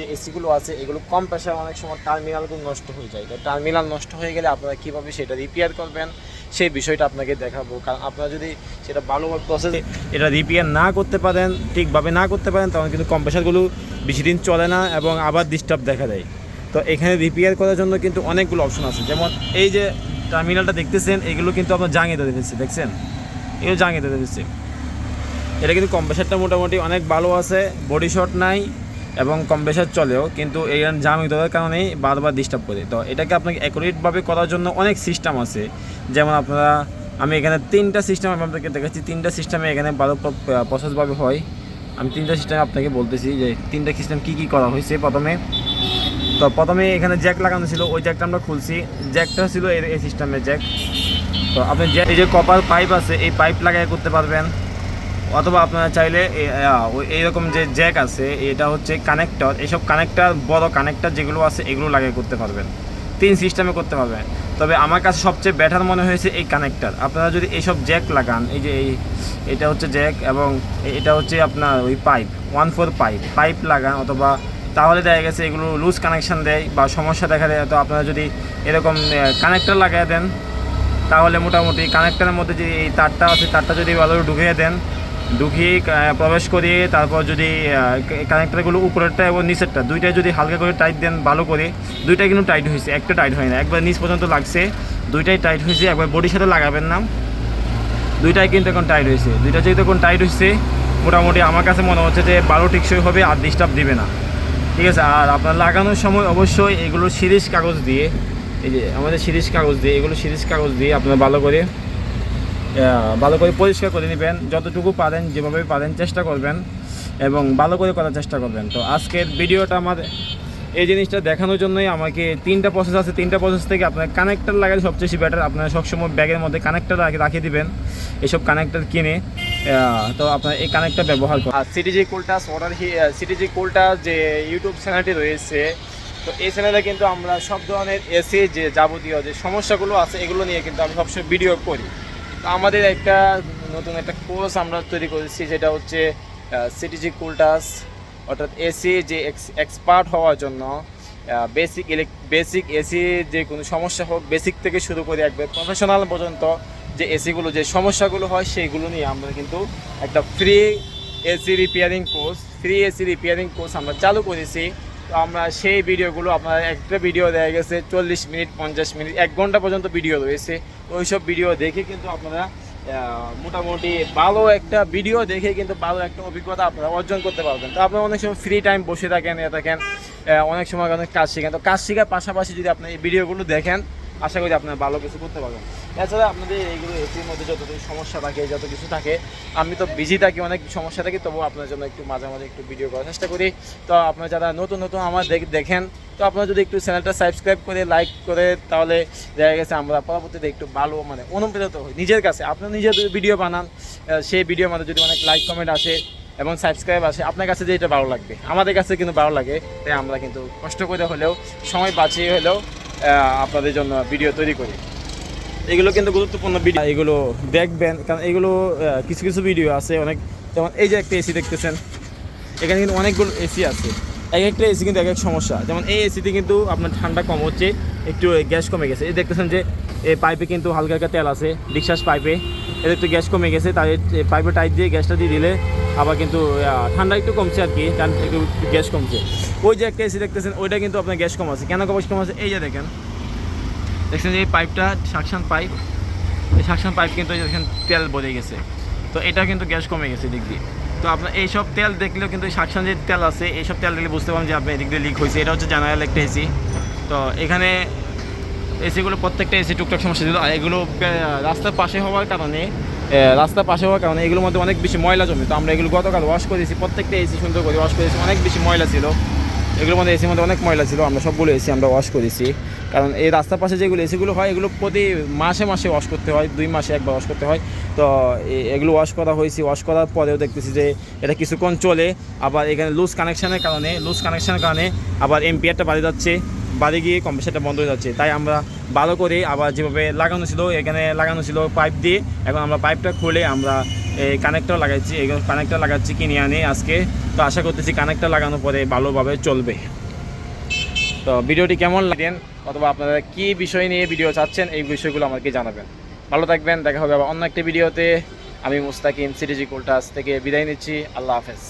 যে এসিগুলো আছে, এগুলো কম প্রেশার অনেক সময় টার্মিনালগুলো নষ্ট হয়ে যায়। তো টার্মিনাল নষ্ট হয়ে গেলে আপনারা কীভাবে সেটা রিপেয়ার করবেন? সেই বিষয়টা আপনাকে দেখাবো। কারণ আপনারা যদি সেটা ভালোভাবে প্রসেস এটা রিপেয়ার না করতে পারেন, ঠিকভাবে না করতে পারেন, তখন কিন্তু কম্প্রেসারগুলো বেশি দিন চলে না এবং আবার ডিস্টার্ব দেখা দেয়। তো এখানে রিপেয়ার করার জন্য কিন্তু অনেকগুলো অপশন আছে। যেমন এই যে টার্মিনালটা দেখতেছেন, এগুলো কিন্তু আপনার জাঙিয়ে দিয়ে দিচ্ছে দেখছেন? এগুলো জাঙিয়ে দিয়ে দিচ্ছে এটা কিন্তু কম্প্রেসারটা মোটামুটি অনেক ভালো আছে বডি শট নাই। এবং কম্প্রেসার চলেও, কিন্তু এই জামি দেওয়ার কারণেই বারবার ডিস্টার্ব করে। তো এটাকে আপনাকে অ্যাকুরেটভাবে করার জন্য অনেক সিস্টেম আছে। যেমন আপনারা, আমি এখানে তিনটা সিস্টেম আমি আপনাকে দেখাচ্ছি। তিনটা সিস্টেমে এখানে বারো প্রসেসভাবে হয়। আমি তিনটা সিস্টেম আপনাকে বলতেছি যে, তিনটা সিস্টেম কী কী করা হয়েছে প্রথমে। তো প্রথমে এখানে জ্যাক লাগানো ছিল, ওই জ্যাকটা আমরা খুলছি। জ্যাকটা ছিল এই সিস্টেমের জ্যাক তো আপনি এই যে কপার পাইপ আছে, এই পাইপ লাগাই করতে পারবেন। অথবা আপনারা চাইলে এইরকম যে জ্যাক আছে, এটা হচ্ছে কানেক্টর এইসব কানেক্টর বড় কানেক্টর যেগুলো আছে, এগুলো লাগিয়ে করতে পারবেন। তিন সিস্টেমে করতে পারবেন। তবে আমার কাছে সবচেয়ে বেটার মনে হয়েছে এই কানেক্টার আপনারা যদি এইসব জ্যাক লাগান, এই যে এই, এটা হচ্ছে জ্যাক এবং এটা হচ্ছে আপনার ওই pipe one four pipe pipe লাগান অথবা তাহলে দেখা গেছে এগুলো লুজ কানেকশান দেয় বা সমস্যা দেখা দেয়। তো আপনারা যদি এরকম কানেক্টার লাগিয়ে দেন, তাহলে মোটামুটি কানেক্টারের মধ্যে যে এই তারটা আছে, তারটা যদি ভালো ঢুকিয়ে দেন ঢুকিয়ে প্রবেশ করিয়ে তারপর যদি কানেক্টারগুলো উপরেরটা এবং নিচেরটা, দুইটাই যদি হালকা করে টাইট দেন, ভালো করে, দুইটাই কিন্তু টাইট হয়েছে, একটা টাইট হয় না। একবার নিচ পর্যন্ত লাগছে, দুইটাই টাইট হয়েছে, একবার বডির সাথে লাগাবেন না। দুইটাই কিন্তু এখন টাইট হয়েছে। দুইটা যেহেতু এখন টাইট হয়েছে, মোটামুটি আমার কাছে মনে হচ্ছে যে বারো টিকসই হবে, আর ডিস্টার্ব দিবে না। ঠিক আছে, আর আপনার লাগানোর সময় অবশ্যই এগুলো সিরিজ কাগজ দিয়ে, এই যে আমাদের সিরিজ কাগজ দিয়ে, এগুলো সিরিজ কাগজ দিয়ে আপনার ভালো করে ভালো করে পরিষ্কার করে নেবেন। যতটুকু পারেন, যেভাবে পারেন চেষ্টা করবেন এবং ভালো করে করার চেষ্টা করবেন। তো আজকের ভিডিওটা আমার এই জিনিসটা দেখানোর জন্যই আমাকে তিনটা প্রসেস আছে। তিনটা প্রসেস থেকে আপনার কানেক্টার লাগালে সবচেয়ে বেটার আপনারা সবসময় ব্যাগের মধ্যে কানেক্টার রাখিয়ে দিবেন। এসব কানেক্টার কিনে তো আপনার এই কানেক্টার ব্যবহার করেন। আর সিটিজি কোল্টাস অর্ডার সিটিজি কোল্টাস যে ইউটিউব চ্যানেলটি রয়েছে, তো এই চ্যানেলে কিন্তু আমরা সব ধরনের এসি যে যাবতীয় যে সমস্যাগুলো আছে, এগুলো নিয়ে কিন্তু আমি সবসময় ভিডিও করি। আমাদের একটা নতুন একটা কোর্স আমরা তৈরি করেছি, যেটা হচ্ছে সিটিজি কুলটাস অর্থাৎ এসি যে এক্সপার্ট হওয়ার জন্য বেসিক ইলেক বেসিক এসি যে কোনো সমস্যা হোক বেসিক থেকে শুরু করে একবার প্রফেশনাল পর্যন্ত যে এসিগুলো যে সমস্যাগুলো হয়, সেইগুলো নিয়ে আমরা কিন্তু একটা free AC repairing course free AC repairing course আমরা চালু করেছি। তো আমরা সেই ভিডিওগুলো আপনার একটা ভিডিও দেওয়া গেছে চল্লিশ মিনিট, পঞ্চাশ মিনিট, এক ঘণ্টা পর্যন্ত ভিডিও রয়েছে। ওই সব ভিডিও দেখে কিন্তু আপনারা মোটামুটি ভালো একটা ভিডিও দেখে কিন্তু ভালো একটা অভিজ্ঞতা আপনারা অর্জন করতে পারবেন। তো আপনারা অনেক সময় ফ্রি টাইম বসে থাকেন, এ থাকেন অনেক সময় অনেক কাজ শেখেন। তো কাজ শেখার পাশাপাশি যদি আপনি এই ভিডিওগুলো দেখেন আশা করি আপনারা ভালো কিছু করতে পারবেন। এছাড়া আপনাদের এইগুলো এসির মধ্যে যত সমস্যা থাকে যত কিছু থাকে, আমি তো বিজি থাকি, অনেক সমস্যা থাকি, তবুও আপনার জন্য একটু মাঝে মাঝে একটু ভিডিও করার চেষ্টা করি। তো আপনারা যারা নতুন নতুন আমার দেখ- দেখেন, তো আপনারা যদি একটু চ্যানেলটা সাবস্ক্রাইব করে লাইক করে, তাহলে দেখা গেছে আমরা পরবর্তীতে একটু ভালো মানে অনুপ্রেরিত হই। নিজের কাছে আপনার নিজের ভিডিও বানান সেই ভিডিও মধ্যে যদি অনেক লাইক কমেন্ট আসে এবং সাবস্ক্রাইব আসে, আপনার কাছে যে এটা ভালো লাগবে, আমাদের কাছে কিন্তু ভালো লাগে, তাই আমরা কিন্তু কষ্ট করে হলেও, সময় বাঁচিয়ে হলেও আপনাদের জন্য ভিডিও তৈরি করি। এগুলো কিন্তু গুরুত্বপূর্ণ ভিডিও এগুলো দেখবেন, কারণ এগুলো কিছু কিছু ভিডিও আছে, অনেক, যেমন এই যে একটা এসি দেখতেছেন, এখানে কিন্তু অনেকগুলো এসি আছে। এক একটা এসি কিন্তু এক এক সমস্যা। যেমন এই এসিতে কিন্তু আপনার ঠান্ডা কম হচ্ছে, একটু গ্যাস কমে গেছে। এই দেখতেছেন যে, এই পাইপে কিন্তু হালকা হালকা তেল আছে ডিসচার্জ পাইপে এদের একটু গ্যাস কমে গেছে, তাই পাইপে টাইট দিয়ে গ্যাসটা দিয়ে দিলে আবার কিন্তু ঠান্ডা একটু কমছে আর কি একটু গ্যাস কমছে। ওই যে একটা এসি দেখতেছেন, ওইটা কিন্তু আপনার গ্যাস কম আছে। কেন গ্যাস কম আছে? এই যে দেখেন। দেখছেন যে এই পাইপটা সাকশন পাইপ এই সাকশন পাইপ কিন্তু দেখেন, তেল বলে গেছে। তো এটা কিন্তু গ্যাস কমে গেছে এদিক দিয়ে। তো আপনার এইসব তেল দেখলেও কিন্তু সাকশন যে তেল আছে, এইসব তেল দেখলে বুঝতে পারবেন যে আপনার এদিক দিয়ে লিক হয়েছে। এটা হচ্ছে জেনারেল একটা এসি তো এখানে এসিগুলো প্রত্যেকটা এসি টুকটাক সমস্যা ছিল। আর এগুলো রাস্তার পাশে হওয়ার কারণে রাস্তার পাশে হওয়ার কারণে এগুলোর মধ্যে অনেক বেশি ময়লা জমে। তো আমরা এগুলো গতকাল ওয়াশ করেছি, প্রত্যেকটা এসি সুন্দর করে ওয়াশ করেছি, অনেক বেশি ময়লা ছিল। এগুলোর মধ্যে এসির মধ্যে অনেক ময়লা ছিল, আমরা সবগুলো এসি আমরা ওয়াশ করেছি। কারণ এই রাস্তার পাশে যেগুলো এসিগুলো হয়, এগুলো প্রতি মাসে মাসে ওয়াশ করতে হয়, দুই মাসে একবার ওয়াশ করতে হয়। তো এগুলো ওয়াশ করা হয়েছে ওয়াশ করার পরেও দেখতেছি যে এটা কিছুক্ষণ চলে, আবার এখানে লুজ কানেকশানের কারণে লুজ কানেকশানের কারণে আবার এমপিআরটা বাড়ি যাচ্ছে, বাড়ি গিয়ে কম্পিউটারটা বন্ধ হয়ে যাচ্ছে। তাই আমরা ভালো করে আবার যেভাবে লাগানো ছিল, এখানে লাগানো ছিল পাইপ দিয়ে। এখন আমরা পাইপটা খুলে আমরা এই কানেক্টর লাগাইছি এই কানেক্টর লাগাচ্ছি কিনে আনি আজকে। তো আশা করতেছি কানেক্টর লাগানোর পরে ভালোভাবে চলবে। তো ভিডিওটি কেমন লাগেন অথবা আপনারা কি বিষয় নিয়ে ভিডিও চাচ্ছেন, এই বিষয়গুলো আমাকে জানাবেন। ভালো থাকবেন, দেখা হবে আবার অন্য একটি ভিডিওতে আমি মুস্তাকিম সিটিজি কোল্টাস থেকে বিদায় নিচ্ছি। আল্লাহ হাফেজ।